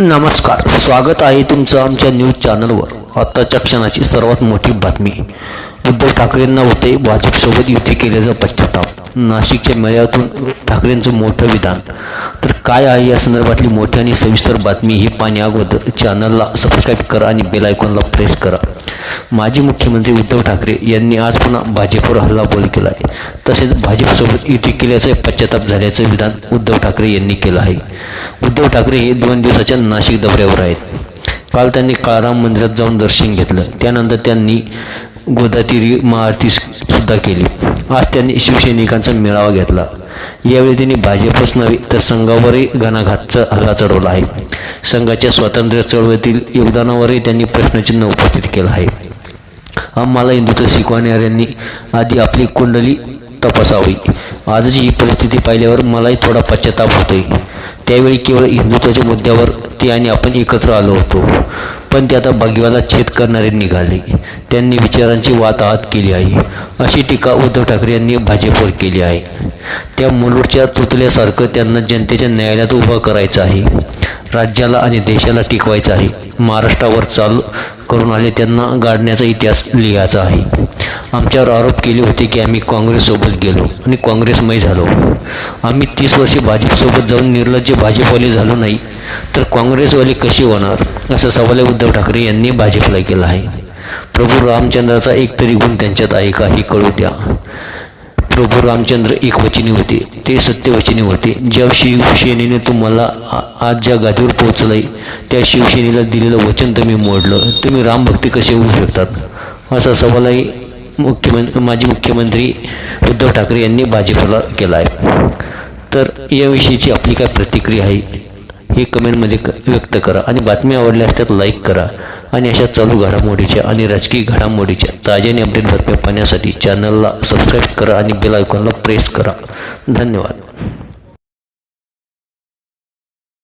नमस्कार. स्वागत आहे तुमचं आमच्या न्यूज चॅनलवर. आत्ताच्या क्षणाची सर्वात मोठी बातमी. उद्धव ठाकरेंना होते भाजपसोबत युती केल्याचा पश्चाताप. नाशिकच्या मेळ्यातून ठाकरेंचं मोठं विधान. तर काय आहे या संदर्भातली मोठी आणि सविस्तर बातमी ही पाहण्या अगोदर चॅनलला सबस्क्राईब करा आणि बेल आयकॉनला प्रेस करा. माजी मुख्यमंत्री उद्धव ठाकरे यांनी आज पुन्हा भाजपवर हल्लाबोल केला आहे. तसेच भाजपसोबत युती केल्याचे पश्चाताप झाल्याचं विधान उद्धव ठाकरे यांनी केलं आहे. उद्धव ठाकरे हे दोन दिवसाच्या नाशिक दौऱ्यावर आहेत. काल त्यांनी काळाराम मंदिरात जाऊन दर्शन घेतलं. त्यानंतर त्यांनी गोदातीरी महाआरती सुद्धा केली. आज त्यांनी शिवसैनिकांचा मेळावा घेतला. यावेळी त्यांनी भाजपच नव्हे तर संघावरही घणाघातचा हल्ला चढवला आहे. संघाच्या स्वातंत्र्य चळवळीतील योगदानावरही त्यांनी प्रश्नचिन्ह उपस्थित केलं आहे. आम्हाला हिंदुत्व शिकवणाऱ्यांनी आधी आपली कुंडली तपासावी. आजची ही परिस्थिती पाहिल्यावर मलाही थोडा पश्चाताप होतोय. त्यावेळी केवळ हिंदुत्वाच्या मुद्द्यावर ते आणि आपण एकत्र आलो होतो. पण ते आता भाग्यवाला छेद करणारे निघाले. त्यांनी विचारांची वाताहत केली आहे. अशी टीका उद्धव ठाकरे यांनी भाजपवर केली आहे. त्या मुलूडच्या तुतल्यासारखं त्यांना जनतेच्या न्यायालयात उभं करायचं आहे. राज्याला आणि देशाला टिकवायचं आहे. महाराष्ट्रावर चाल करून आले त्यांना गाडण्याचा इतिहास लिहायचा आहे. आमच्यावर आरोप केले होते की आम्ही काँग्रेससोबत गेलो आणि काँग्रेसमय झालो. आम्ही तीस वर्षे भाजपसोबत जाऊन निर्लज्ज भाजपवाले झालो नाही तर काँग्रेसवाले कसे होणार? असा सवाल उद्धव ठाकरे यांनी भाजपला केला आहे. प्रभू रामचंद्राचा एक तरी गुण त्यांच्यात आहे का हे कळू द्या. प्रभू रामचंद्र एकवचनी होते. ते सत्यवचनी होते. ज्या शिवसेनेने तुम्हाला आ- आज ज्या गादीवर पोहोचलंय त्या शिवसेनेला दिलेलं वचन तुम्ही मोडलं. तुम्ही रामभक्ती कसे होऊ शकतात? असा सवालही मुख्यमंत्री माजी मुख्यमंत्री उद्धव ठाकरे यांनी भाजपला केला आहे तर याविषयीची आपली काय प्रतिक्रिया आहे हे कमेंटमध्ये क व्यक्त करा. आणि बातमी आवडल्यास त्यात लाईक करा. आणि अशा चालू घडामोडीच्या आणि राजकीय घडामोडीच्या ताज्याने अपडेट बातम्या पाहण्यासाठी चॅनलला सबस्क्राईब करा आणि बेल आयकॉनला प्रेस करा. धन्यवाद.